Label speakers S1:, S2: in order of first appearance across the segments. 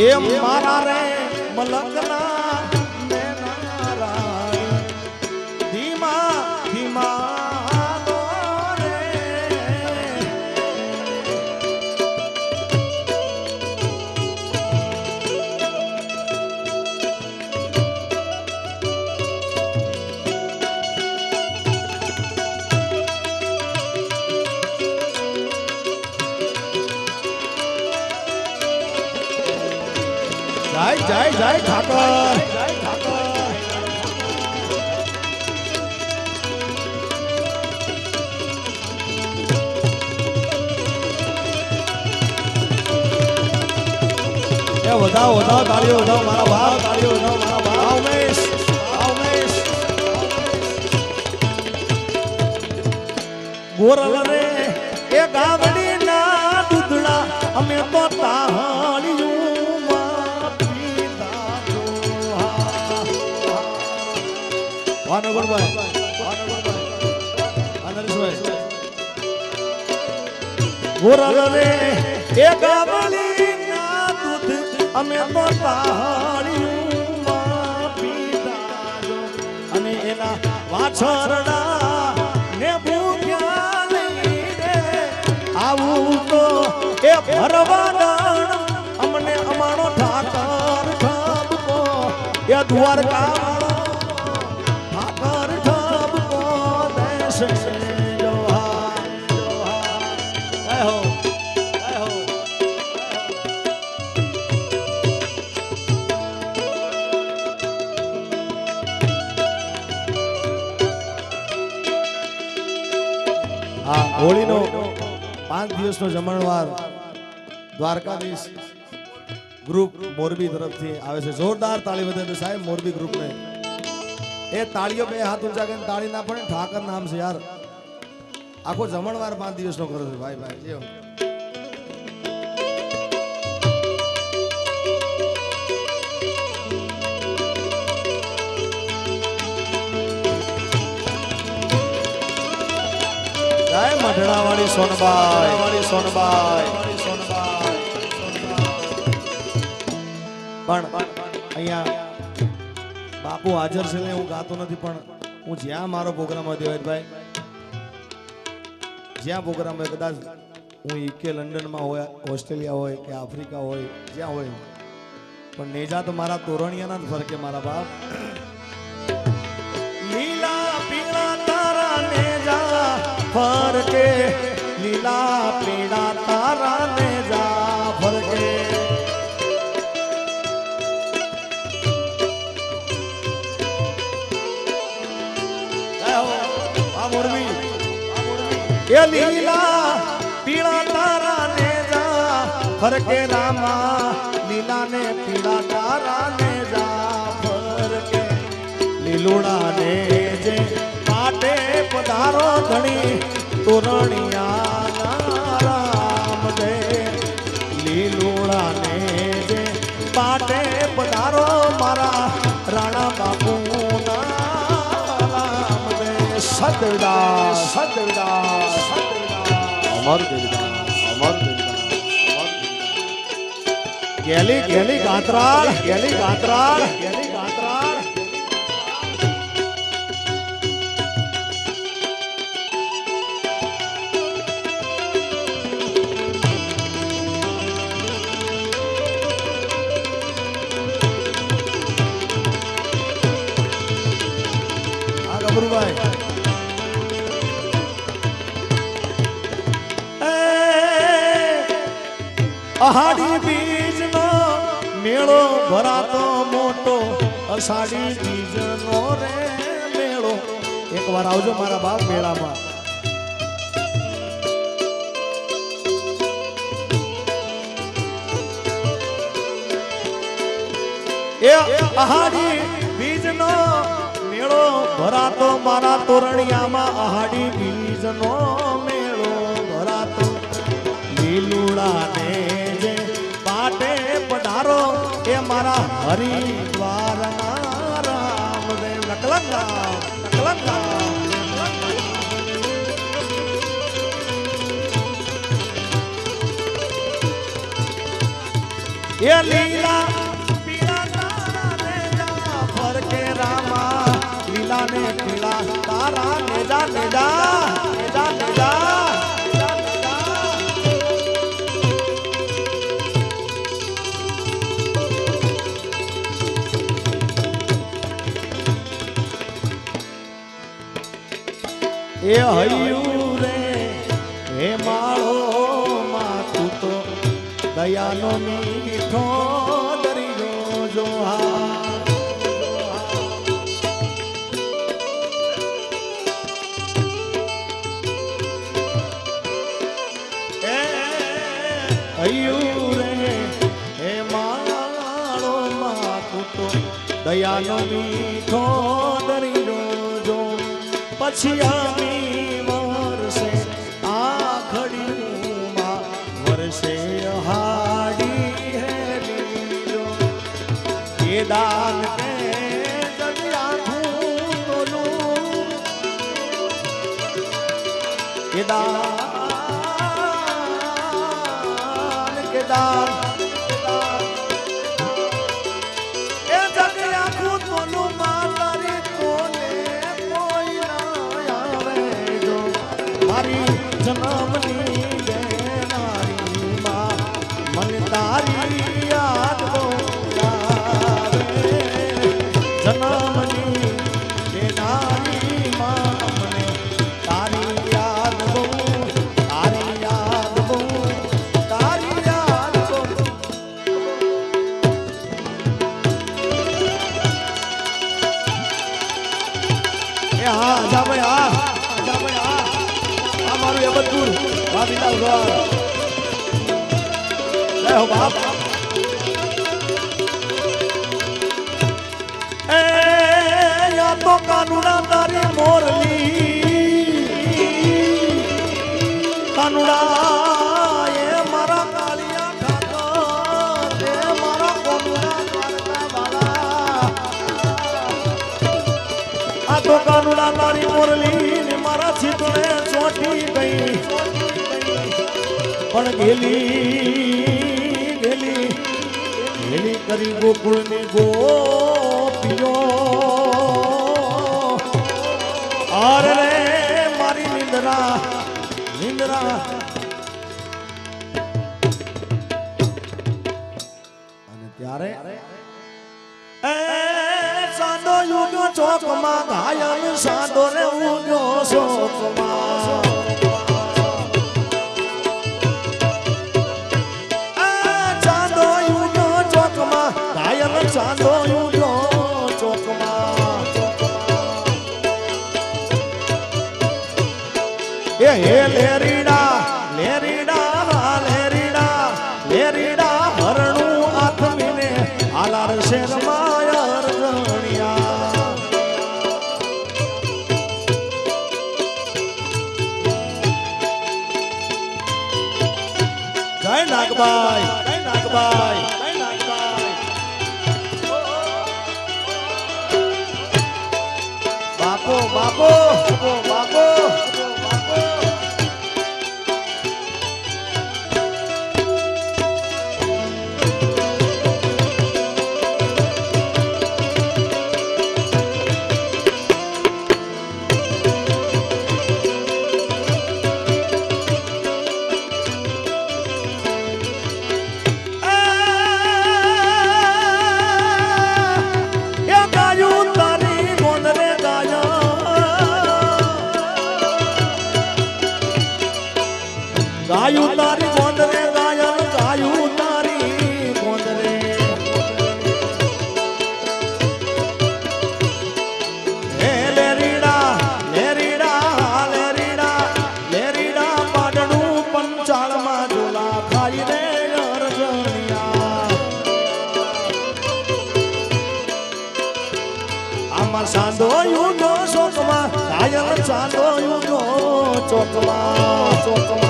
S1: એ મારા રે મલકના જય જય ઠાકોર. વધાવો વધાવો તાળીઓ, વધાવો, મારા ભાવ. તાળીઓ વધાવો મારા ભાવ ઉમેશ. ગોરલ રે, એ ગાવડી ના દૂધડા અમે તો તાહળિયું નગરભાઈ અમે તો અને એના વાછરડા ને આવું તો એ ભરવાના અમને અમારો ઠાકર એ દ્વારકા આ હોળીનો પાંચ દિવસનો જમણવાર દ્વારકાધીશ ગ્રુપ મોરબી તરફથી આવે છે. જોરદાર તાળી વધે સાહેબ મોરબી ગ્રુપને. એ તાળીઓ બે હાથ ઊંચા કરીને તાળી ના પડે ઠાકર નામ છે યાર. આખો જમણવાર પાંચ દિવસનો કરો છે. ભાઈ ભાઈ જે મઢડાવાળી જય વાળી સોનબાઈ. વાળી સોનબાઈ. પણ અહીંયા બાપુ હાજર છે ને, હું ગાતો નથી, પણ હું જ્યાં મારો પ્રોગ્રામ હોય દેવાયતભાઈ જ્યાં પ્રોગ્રામ હોય કદાચ હું ઈકે લંડનમાં હોય, ઓસ્ટ્રેલિયા હોય કે આફ્રિકા હોય, જ્યાં હોય. પણ નેજા તો મારા તોરણિયાના જ ફરકે, મારા બાપ. લીલા, પીળા તારા નેજા ફરકે, લીલા, પીળા તારા એ લીલા પીળા તારા ને જા, ફરકે રામા લીલા ને પીળા તારા ને જા, ફરકે લીલુડા ને જે પાટે પધારો ધણી તોરણિયા રામ દે લીલુડા ને જે પાટે પધારો મારા રાણા બાપુ રામ દે સદવિદાસ સદવિદાસ અમર દેવદાસ અમર દેવદાસ ગેલી ગેલી ગાત્રાળ ગેલી ગાત્રાળ અષાઢી બીજનો રે મેળો. એકવાર આવજો મારા બાપ મેળામાં. એ અહાડી બીજનો મેળો ભરાતો મારા તોરણિયામાં અહાડી બીજનો મેળો ભરાતો. લીલુડાને જે પાટે પધારો, એ મારા હરિદ્વારના એ લીલા પીળા તારા નેજા, ફરકે રામા, લીલા ને પીળા, તારા નેજા નેજા નેજા નેજા એ હૈ રે હે માળો માં તું. તો દયાનો મીઠો દરિયો જો. પછી આમી કાનુડા તારી મોરલી કાનુડા એ મારા કાળિયા ઠાકર એ મારા કોનુડા દ્વારકા વાળા આ તો કાનુડા તારી ચોટી ગઈ. પણ ગેલી ગેલી ગેલી કરી ગોકુળની ગોપીઓ. અરે રે મારી નિંદરા નિંદરા. અને ત્યારે એ સાદો યુગ્યો ચોકમાં ઘાયલ સાદો રે ઉગ્યો શોકમાં. બાપો બાપો બાપો બાપો. ચોકમાં ચોકમાં.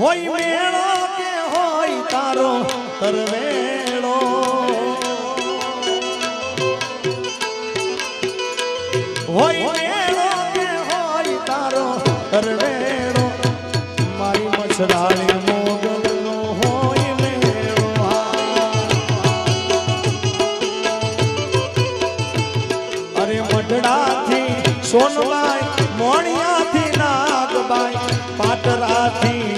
S1: હોય મેળો કે હોય તારો તરવેળો. હોય મેળો કે હોય તારો તરવેળો. મારી મછરાળી મોગલનો હોય મેળો અરે મઢડાથી સોનબાઈ, મોણિયાથી નાગબાઈ, પાટરાથી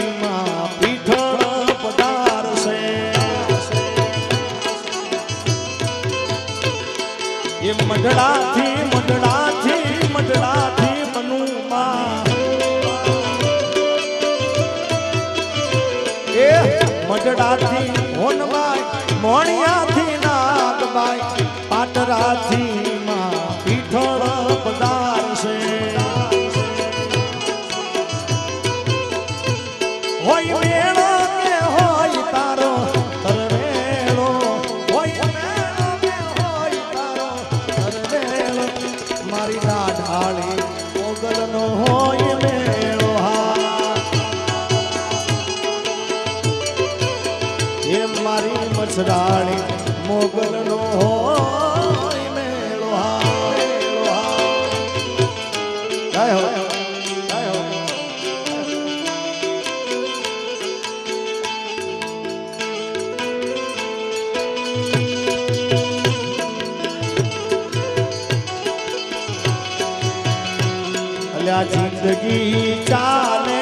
S1: એ મઢડાથી મઢડાથી મઢડાથી મનુમા. એ મઢડાથી હોનબાઈ મોણિયાથી નાગબાઈ પાટરાથી જિંદગી ચાલે.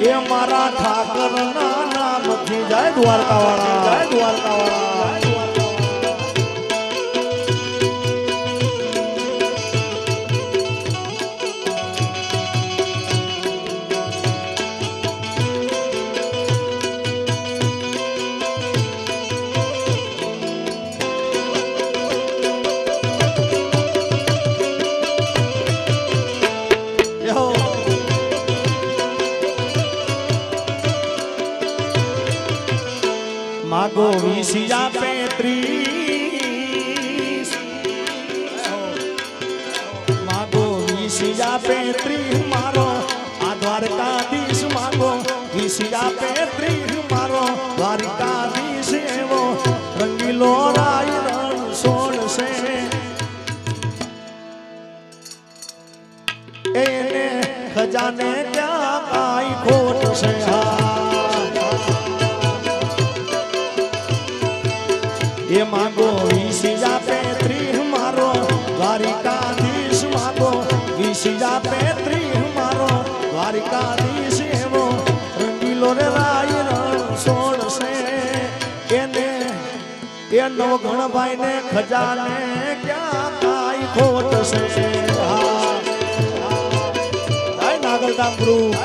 S1: એ મારા ઠાકર ના નામથી જાય દ્વારકા એને ખજાને ત્યાં કાંઈ ખોટ છે એ માગો વીસ આપે ત્રીહ મારો. દ્વારિકાધીશ માગો, વીસ આપે ત્રીહ મારો. દ્વારિકાધીશ એવો, રંગીલો રે રાય રણ સોળશે એને એ નવઘણભાઈ ને ખજાને ક્યાં કાંઈ ખોટ છે હા જય નાગલધામ ગુરુ જય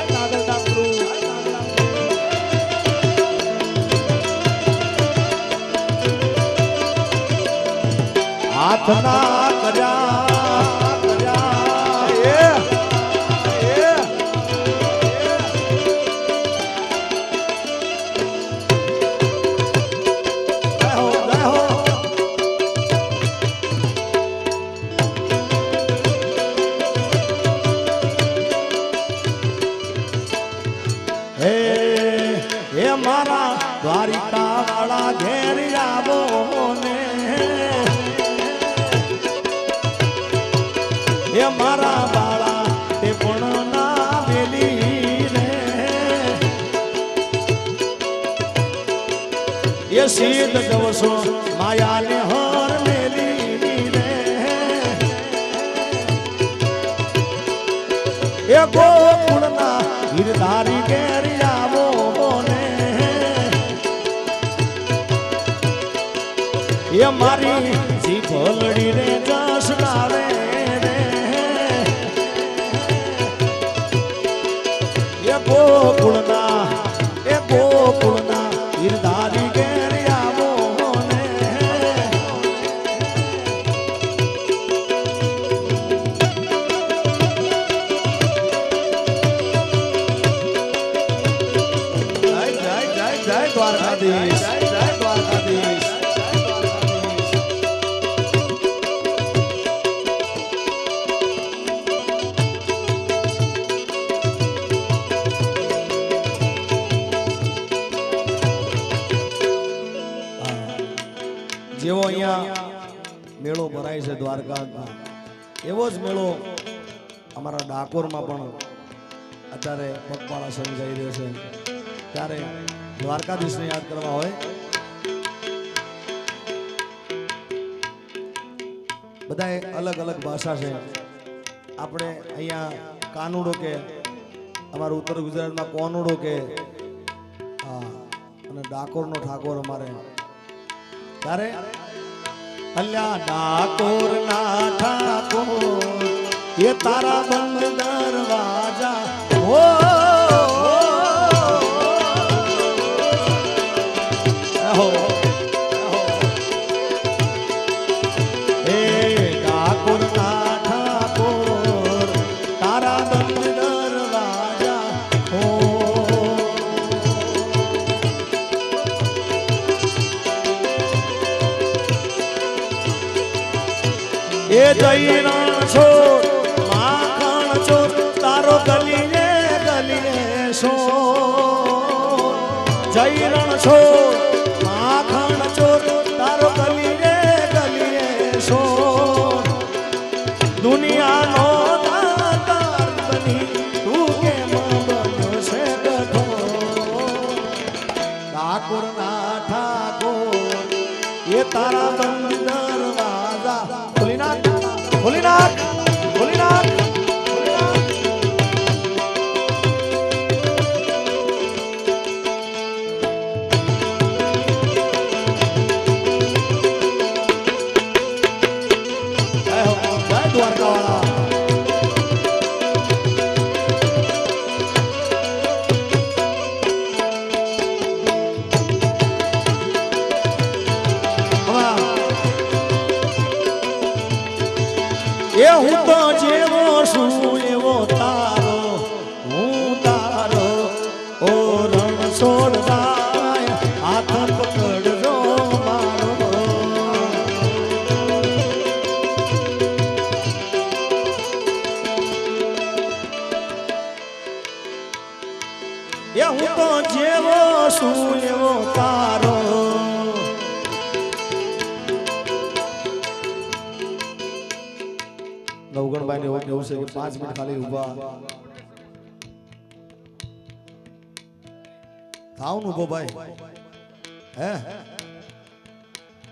S1: નાગલધામ ઘેર આવો ને. હે મારા બાળા તે પણ ના વેલી રે. એ સીધ જવસો માયાને મારી જીભોલડી રે જસ લાવે રે. એ ગોકુળના ભરાય છે દ્વારકા એવો જ મેળો અમારા ડાકોરમાં પણ અત્યારે પગપાળા સમજાઈ જઈ રહ્યો છે. ત્યારે દ્વારકાધીશને યાદ કરવા હોય. બધાએ અલગ અલગ ભાષા છે. આપણે અહીંયા કાનુડો કે અમારું ઉત્તર ગુજરાતમાં કોનુડો કે અને ડાકોરનો ઠાકોર અમારે. ત્યારે અલ્યા ડાકોર ના ઠાકોર એ તારા બંધ દરવાજા. હો એ જૈરણ છો માખણ છો તારો ગલીએ ગલીએ છો. જૈરણ છો પાંચ મિનિટ ખાલી ઊભા. થાવ ઊભો ભાઈ. હે?